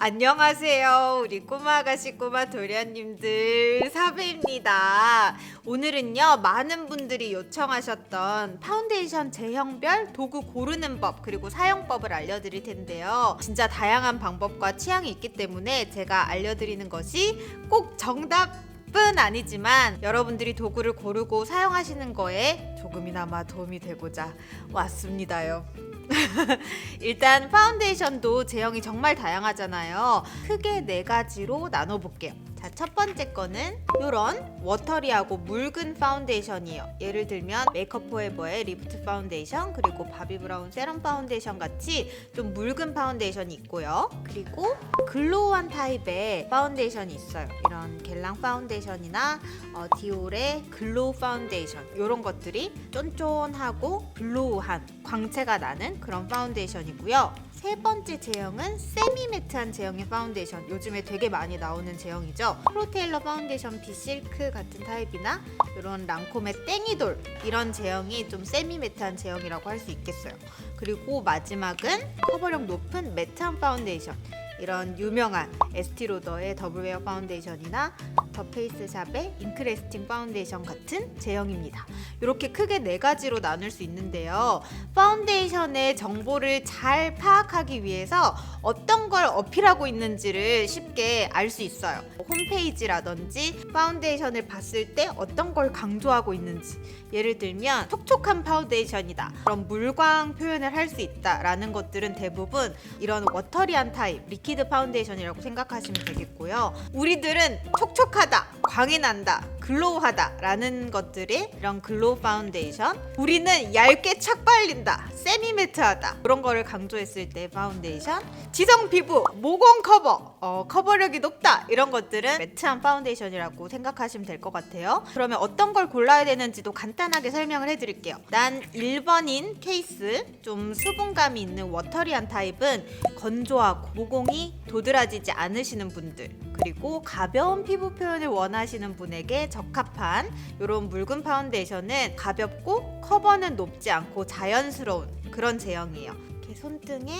안녕하세요. 우리 꼬마 아가씨 꼬마 도련님들 사배입니다. 오늘은요 많은 분들이 요청하셨던 파운데이션 제형별 도구 고르는 법 그리고 사용법을 알려드릴 텐데요. 진짜 다양한 방법과 취향이 있기 때문에 제가 알려드리는 것이 꼭 정답 은 아니지만 여러분들이 도구를 고르고 사용하시는 거에 조금이나마 도움이 되고자 왔습니다요. 일단 파운데이션도 제형이 정말 다양하잖아요. 크게 네 가지로 나눠볼게요. 자, 첫 번째 거는 이런 워터리하고 묽은 파운데이션이에요. 예를 들면 메이크업 포에버의 리프트 파운데이션 그리고 바비 브라운 세럼 파운데이션 같이 좀 묽은 파운데이션이 있고요. 그리고 글로우한 타입의 파운데이션이 있어요. 이런 겔랑 파운데이션이나 어, 디올의 글로우 파운데이션 이런 것들이 쫀쫀하고 글로우한 광채가 나는 그런 파운데이션이고요. 세 번째 제형은 세미 매트한 제형의 파운데이션. 요즘에 되게 많이 나오는 제형이죠. 프로테일러 파운데이션 비실크 같은 타입이나 이런 랑콤의 땡이돌 이런 제형이 좀 세미 매트한 제형이라고 할 수 있겠어요. 그리고 마지막은 커버력 높은 매트한 파운데이션. 이런 유명한 에스티로더의 더블웨어 파운데이션이나 더 페이스샵의 잉크레스팅 파운데이션 같은 제형입니다. 이렇게 크게 네 가지로 나눌 수 있는데요. 파운데이션의 정보를 잘 파악하기 위해서 어떤 걸 어필하고 있는지를 쉽게 알 수 있어요. 홈페이지라든지 파운데이션을 봤을 때 어떤 걸 강조하고 있는지 예를 들면 촉촉한 파운데이션이다 그런 물광 표현을 할 수 있다라는 것들은 대부분 이런 워터리한 타입 리 퀴드 파운데이션이라고 생각하시면 되겠고요. 우리들은 촉촉하다 광이 난다 글로우하다 라는 것들이 이런 글로우 파운데이션 우리는 얇게 착 발린다 세미 매트하다 그런 거를 강조했을 때 파운데이션 지성 피부 모공 커버 어, 커버력이 높다 이런 것들은 매트한 파운데이션이라고 생각하시면 될 것 같아요. 그러면 어떤 걸 골라야 되는지도 간단하게 설명을 해드릴게요. 난 1번인 케이스 좀 수분감이 있는 워터리한 타입은 건조하고 모공이 도드라지지 않으시는 분들 그리고 가벼운 피부 표현을 원하시는 분에게 적합한 이런 묽은 파운데이션은 가볍고 커버는 높지 않고 자연스러운 그런 제형이에요. 이렇게 손등에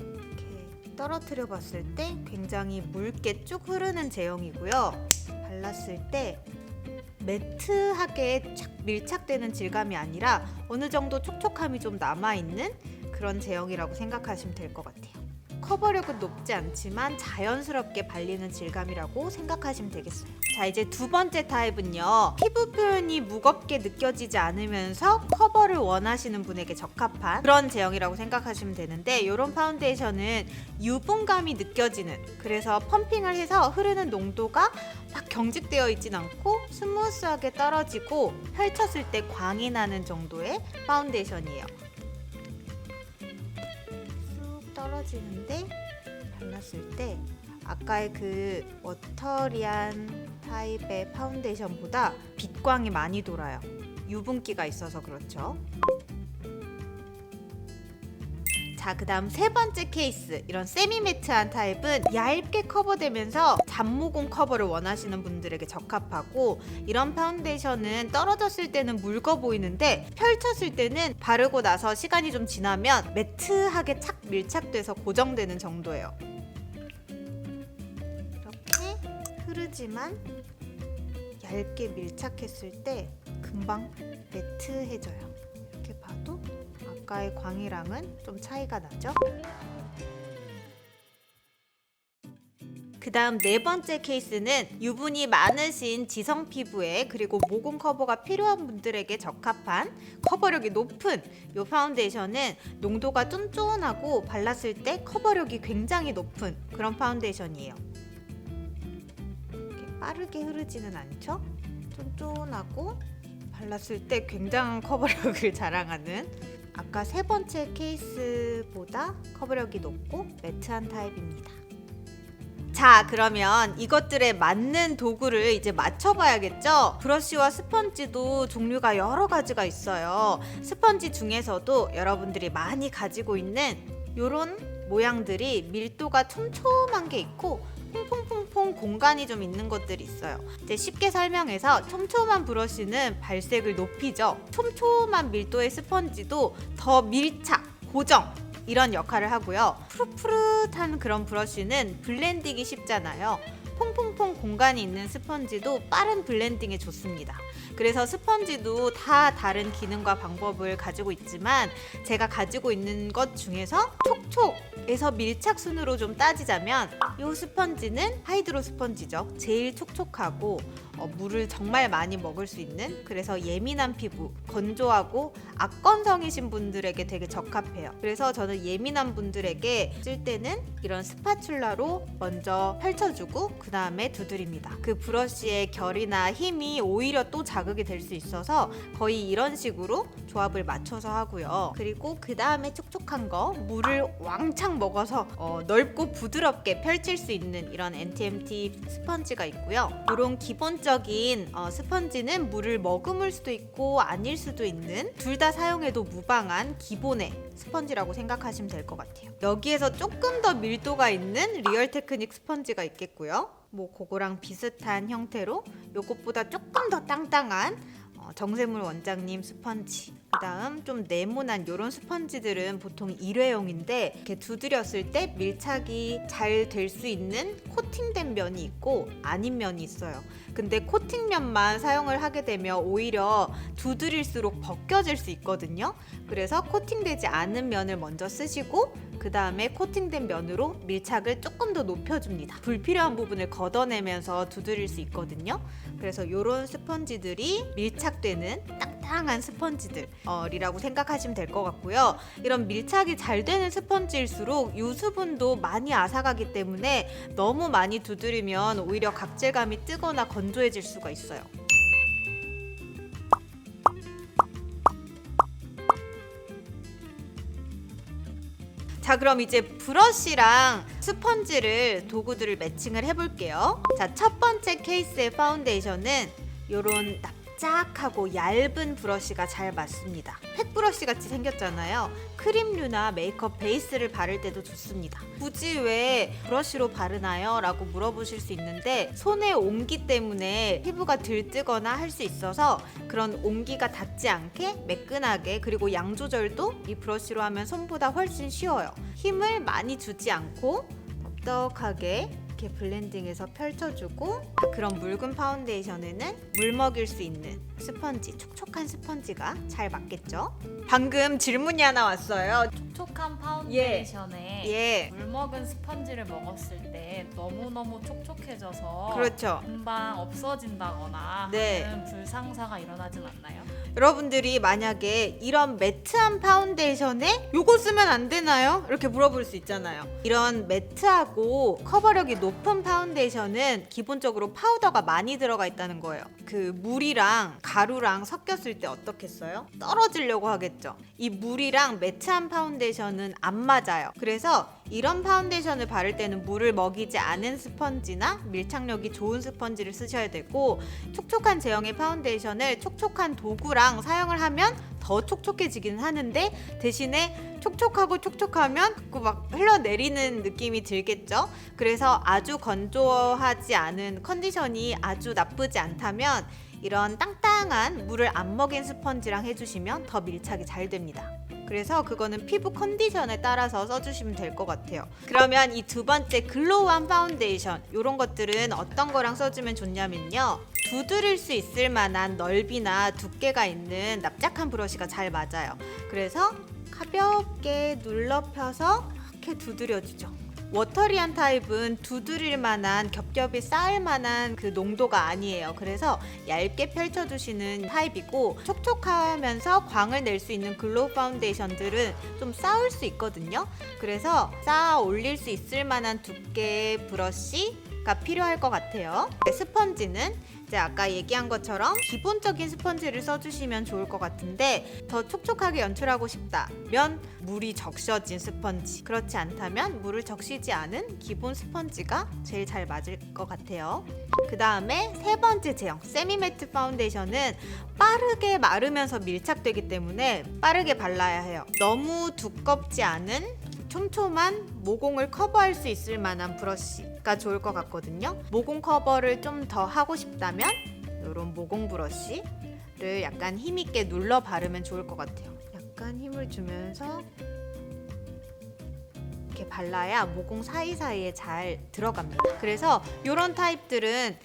이렇게 떨어뜨려 봤을 때 굉장히 묽게 쭉 흐르는 제형이고요. 발랐을 때 매트하게 착 밀착되는 질감이 아니라 어느 정도 촉촉함이 좀 남아 있는 그런 제형이라고 생각하시면 될 것 같아요. 커버력은 높지 않지만 자연스럽게 발리는 질감이라고 생각하시면 되겠어요. 자, 이제 두 번째 타입은요. 피부 표현이 무겁게 느껴지지 않으면서 커버를 원하시는 분에게 적합한 그런 제형이라고 생각하시면 되는데 이런 파운데이션은 유분감이 느껴지는 그래서 펌핑을 해서 흐르는 농도가 막 경직되어 있진 않고 스무스하게 떨어지고 펼쳤을 때 광이 나는 정도의 파운데이션이에요. 쑥 떨어지는데 발랐을 때 아까의 그 워터리한 타입의 파운데이션보다 빛광이 많이 돌아요. 유분기가 있어서 그렇죠. 자, 그 다음 세 번째 케이스 이런 세미 매트한 타입은 얇게 커버되면서 잡모공 커버를 원하시는 분들에게 적합하고 이런 파운데이션은 떨어졌을 때는 묽어 보이는데 펼쳤을 때는 바르고 나서 시간이 좀 지나면 매트하게 착 밀착돼서 고정되는 정도예요. 이렇게 흐르지만 얇게 밀착했을 때 금방 매트해져요. 아까의 광이랑은 좀 차이가 나죠? 그 다음 네 번째 케이스는 유분이 많으신 지성 피부에 그리고 모공 커버가 필요한 분들에게 적합한 커버력이 높은 이 파운데이션은 농도가 쫀쫀하고 발랐을 때 커버력이 굉장히 높은 그런 파운데이션이에요. 빠르게 흐르지는 않죠? 쫀쫀하고 발랐을 때 굉장한 커버력을 자랑하는 아까 세 번째 케이스보다 커버력이 높고 매트한 타입입니다. 자, 그러면 이것들에 맞는 도구를 이제 맞춰봐야겠죠? 브러쉬와 스펀지도 종류가 여러 가지가 있어요. 스펀지 중에서도 여러분들이 많이 가지고 있는 이런 모양들이 밀도가 촘촘한 게 있고 퐁퐁 퐁퐁 공간이 좀 있는 것들이 있어요. 이제 쉽게 설명해서 촘촘한 브러쉬는 발색을 높이죠. 촘촘한 밀도의 스펀지도 더 밀착, 고정 이런 역할을 하고요. 푸릇푸릇한 그런 브러쉬는 블렌딩이 쉽잖아요. 퐁퐁퐁 공간이 있는 스펀지도 빠른 블렌딩에 좋습니다. 그래서 스펀지도 다 다른 기능과 방법을 가지고 있지만 제가 가지고 있는 것 중에서 촉촉에서 밀착 순으로 좀 따지자면 이 스펀지는 하이드로 스펀지죠. 제일 촉촉하고 어, 물을 정말 많이 먹을 수 있는 그래서 예민한 피부, 건조하고 악건성이신 분들에게 되게 적합해요. 그래서 저는 예민한 분들에게 쓸 때는 이런 스파츌라로 먼저 펼쳐주고 그 다음에 두드립니다. 그 브러쉬의 결이나 힘이 오히려 또 자극이 될 수 있어서 거의 이런 식으로 조합을 맞춰서 하고요. 그리고 그 다음에 촉촉한 거 물을 왕창 먹어서 어, 넓고 부드럽게 펼칠 수 있는 이런 NTMT 스펀지가 있고요. 이런 기본적 인 어, 스펀지는 물을 머금을 수도 있고 아닐 수도 있는 둘 다 사용해도 무방한 기본의 스펀지라고 생각하시면 될 것 같아요. 여기에서 조금 더 밀도가 있는 리얼 테크닉 스펀지가 있겠고요. 뭐 그거랑 비슷한 형태로 요것보다 조금 더 땅땅한 어, 정세물 원장님 스펀지 그다음 좀 네모난 요런 스펀지들은 보통 일회용인데 이렇게 두드렸을 때 밀착이 잘 될 수 있는 코팅된 면이 있고 아닌 면이 있어요. 근데 코팅면만 사용을 하게 되면 오히려 두드릴수록 벗겨질 수 있거든요. 그래서 코팅되지 않은 면을 먼저 쓰시고 그 다음에 코팅된 면으로 밀착을 조금 더 높여줍니다. 불필요한 부분을 걷어내면서 두드릴 수 있거든요. 그래서 이런 스펀지들이 밀착되는 땅땅한 스펀지들이라고 생각하시면 될 것 같고요. 이런 밀착이 잘 되는 스펀지일수록 유수분도 많이 앗아가기 때문에 너무 많이 두드리면 오히려 각질감이 뜨거나 건조해질 수가 있어요. 자 그럼 이제 브러쉬랑 스펀지를 도구들을 매칭을 해볼게요. 자 첫 번째 케이스의 파운데이션은 요런 납작하고 얇은 브러쉬가 잘 맞습니다 팩 브러쉬 같이 생겼잖아요 크림류나 메이크업 베이스를 바를 때도 좋습니다 굳이 왜 브러쉬로 바르나요? 라고 물어보실 수 있는데 손의 온기 때문에 피부가 들뜨거나 할 수 있어서 그런 온기가 닿지 않게 매끈하게 그리고 양 조절도 이 브러쉬로 하면 손보다 훨씬 쉬워요. 힘을 많이 주지 않고 덥덕하게 이렇게 블렌딩해서 펼쳐주고 그런 묽은 파운데이션에는 물 먹일 수 있는 스펀지, 촉촉한 스펀지가 잘 맞겠죠? 방금 질문이 하나 왔어요. 촉촉한 파운데이션에 예, 물 먹은 스펀지를 먹었을 때 너무너무 촉촉해져서 그렇죠. 금방 없어진다거나 네. 하는 불상사가 일어나진 않나요? 여러분들이 만약에 이런 매트한 파운데이션에 요거 쓰면 안 되나요? 이렇게 물어볼 수 있잖아요. 이런 매트하고 커버력이 높은 파운데이션은 기본적으로 파우더가 많이 들어가 있다는 거예요. 그 물이랑 가루랑 섞였을 때 어떻겠어요? 떨어지려고 하겠죠. 이 물이랑 매트한 파운데이션은 안 맞아요. 그래서 이런 파운데이션을 바를 때는 물을 먹이지 않은 스펀지나 밀착력이 좋은 스펀지를 쓰셔야 되고 촉촉한 제형의 파운데이션을 촉촉한 도구랑 사용을 하면 더 촉촉해지기는 하는데 대신에 촉촉하고 촉촉하면 그막 흘러내리는 느낌이 들겠죠. 그래서 아주 건조하지 않은 컨디션이 아주 나쁘지 않다면 이런 땅땅한 물을 안 먹인 스펀지랑 해주시면 더 밀착이 잘 됩니다. 그래서 그거는 피부 컨디션에 따라서 써주시면 될 것 같아요. 그러면 이 두 번째 글로우한 파운데이션 이런 것들은 어떤 거랑 써주면 좋냐면요. 두드릴 수 있을 만한 넓이나 두께가 있는 납작한 브러쉬가 잘 맞아요. 그래서 가볍게 눌러 펴서 이렇게 두드려주죠. 워터리한 타입은 두드릴 만한 겹겹이 쌓을 만한 그 농도가 아니에요. 그래서 얇게 펼쳐주시는 타입이고 촉촉하면서 광을 낼 수 있는 글로우 파운데이션들은 좀 쌓을 수 있거든요. 그래서 쌓아 올릴 수 있을 만한 두께의 브러쉬 가 필요할 것 같아요. 네, 스펀지는 이제 아까 얘기한 것처럼 기본적인 스펀지를 써주시면 좋을 것 같은데 더 촉촉하게 연출하고 싶다면 물이 적셔진 스펀지 그렇지 않다면 물을 적시지 않은 기본 스펀지가 제일 잘 맞을 것 같아요. 그 다음에 세 번째 제형 세미매트 파운데이션은 빠르게 마르면서 밀착되기 때문에 빠르게 발라야 해요. 너무 두껍지 않은 촘촘한 모공을 커버할 수 있을 만한 브러쉬 가 좋을 것 같거든요. 모공 커버를 좀 더 하고 싶다면 이런 모공 브러쉬를 약간 힘있게 눌러 바르면 좋을 것 같아요. 약간 힘을 주면서 이렇게 발라야 모공 사이사이에 잘 들어갑니다. 그래서 이런 타입들은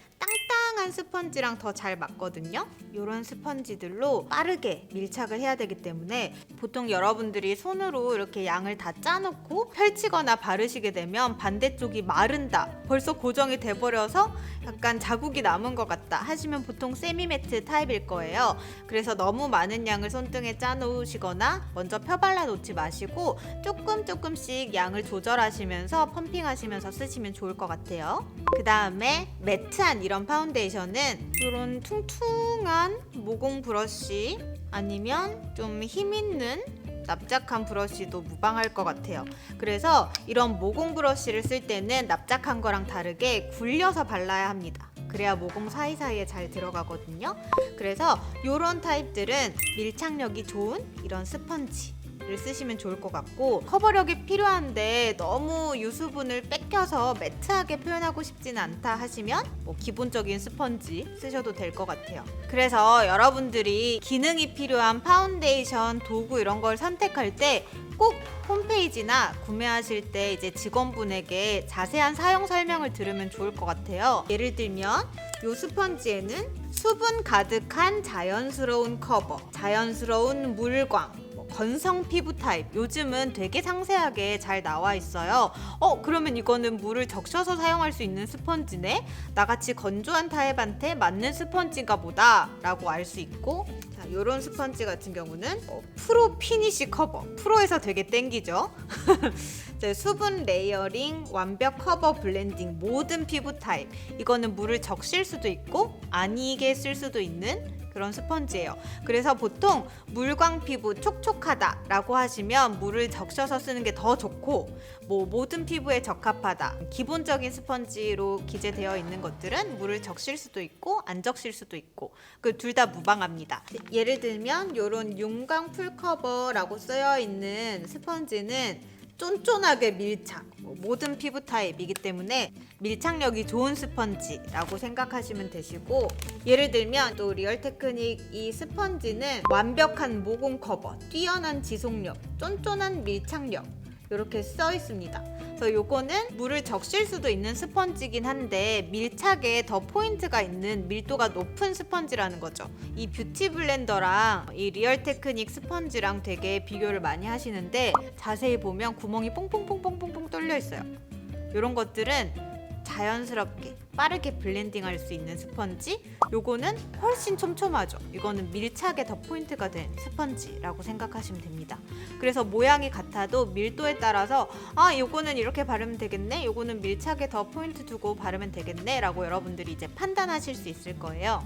땅땅한 스펀지랑 더 잘 맞거든요. 이런 스펀지들로 빠르게 밀착을 해야 되기 때문에 보통 여러분들이 손으로 이렇게 양을 다 짜놓고 펼치거나 바르시게 되면 반대쪽이 마른다. 벌써 고정이 돼버려서 약간 자국이 남은 것 같다 하시면 보통 세미매트 타입일 거예요. 그래서 너무 많은 양을 손등에 짜놓으시거나 먼저 펴발라 놓지 마시고 조금 조금씩 양을 조절하시면서 펌핑하시면서 쓰시면 좋을 것 같아요. 그 다음에 매트한 이런 파운데이션 은 이런 퉁퉁한 모공 브러쉬 아니면 좀 힘 있는 납작한 브러쉬도 무방할 것 같아요. 그래서 이런 모공 브러쉬를 쓸 때는 납작한 거랑 다르게 굴려서 발라야 합니다. 그래야 모공 사이사이에 잘 들어가거든요. 그래서 이런 타입들은 밀착력이 좋은 이런 스펀지. 를 쓰시면 좋을 것 같고 커버력이 필요한데 너무 유수분을 뺏겨서 매트하게 표현하고 싶지는 않다 하시면 뭐 기본적인 스펀지 쓰셔도 될 것 같아요. 그래서 여러분들이 기능이 필요한 파운데이션 도구 이런 걸 선택할 때 꼭 홈페이지나 구매하실 때 이제 직원분에게 자세한 사용 설명을 들으면 좋을 것 같아요. 예를 들면 이 스펀지에는 수분 가득한 자연스러운 커버, 자연스러운 물광, 뭐 건성 피부 타입 요즘은 되게 상세하게 잘 나와 있어요. 어 그러면 이거는 물을 적셔서 사용할 수 있는 스펀지네. 나같이 건조한 타입한테 맞는 스펀지인가 보다라고 알 수 있고 자 요런 스펀지 같은 경우는 어, 프로 피니시 커버 프로에서 되게 땡기죠. 자, 수분 레이어링, 완벽 커버 블렌딩 모든 피부 타입 이거는 물을 적실 수도 있고 아니게 쓸 수도 있는 그런 스펀지예요. 그래서 보통 물광 피부 촉촉하다라고 하시면 물을 적셔서 쓰는 게 더 좋고 뭐 모든 피부에 적합하다. 기본적인 스펀지로 기재되어 있는 것들은 물을 적실 수도 있고 안 적실 수도 있고 그 둘 다 무방합니다. 예를 들면 요런 윤광 풀 커버라고 쓰여 있는 스펀지는 쫀쫀하게 밀착. 뭐 모든 피부 타입이기 때문에 밀착력이 좋은 스펀지라고 생각하시면 되시고 예를 들면 또 리얼 테크닉 이 스펀지는 완벽한 모공 커버, 뛰어난 지속력, 쫀쫀한 밀착력 이렇게 써 있습니다. 그래서 요거는 물을 적실 수도 있는 스펀지긴 한데 밀착에 더 포인트가 있는 밀도가 높은 스펀지라는 거죠. 이 뷰티 블렌더랑 이 리얼 테크닉 스펀지랑 되게 비교를 많이 하시는데 자세히 보면 구멍이 뽕뽕뽕뽕뽕뽕 뚫려 있어요. 이런 것들은 자연스럽게 빠르게 블렌딩 할 수 있는 스펀지 요거는 훨씬 촘촘하죠 이거는 밀착에 더 포인트가 된 스펀지라고 생각하시면 됩니다 그래서 모양이 같아도 밀도에 따라서 아 요거는 이렇게 바르면 되겠네 요거는 밀착에 더 포인트 두고 바르면 되겠네 라고 여러분들이 이제 판단하실 수 있을 거예요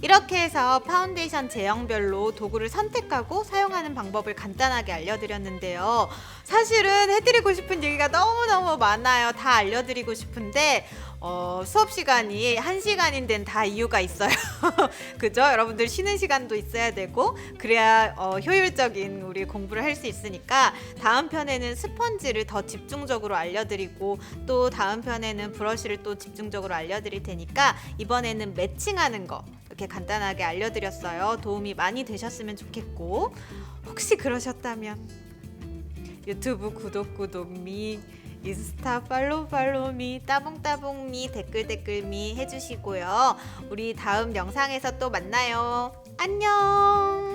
이렇게 해서 파운데이션 제형별로 도구를 선택하고 사용하는 방법을 간단하게 알려드렸는데요. 사실은 해드리고 싶은 얘기가 너무너무 많아요. 다 알려드리고 싶은데, 어, 수업 시간이 한 시간인 데는 다 이유가 있어요. 그죠? 여러분들 쉬는 시간도 있어야 되고, 그래야 어, 효율적인 우리 공부를 할 수 있으니까, 다음 편에는 스펀지를 더 집중적으로 알려드리고, 또 다음 편에는 브러쉬를 또 집중적으로 알려드릴 테니까, 이번에는 매칭하는 거. 이렇게 간단하게 알려드렸어요. 도움이 많이 되셨으면 좋겠고 혹시 그러셨다면 유튜브 구독 구독미 인스타 팔로우 팔로우미 따봉따봉미 댓글 댓글미 해주시고요. 우리 다음 영상에서 또 만나요. 안녕.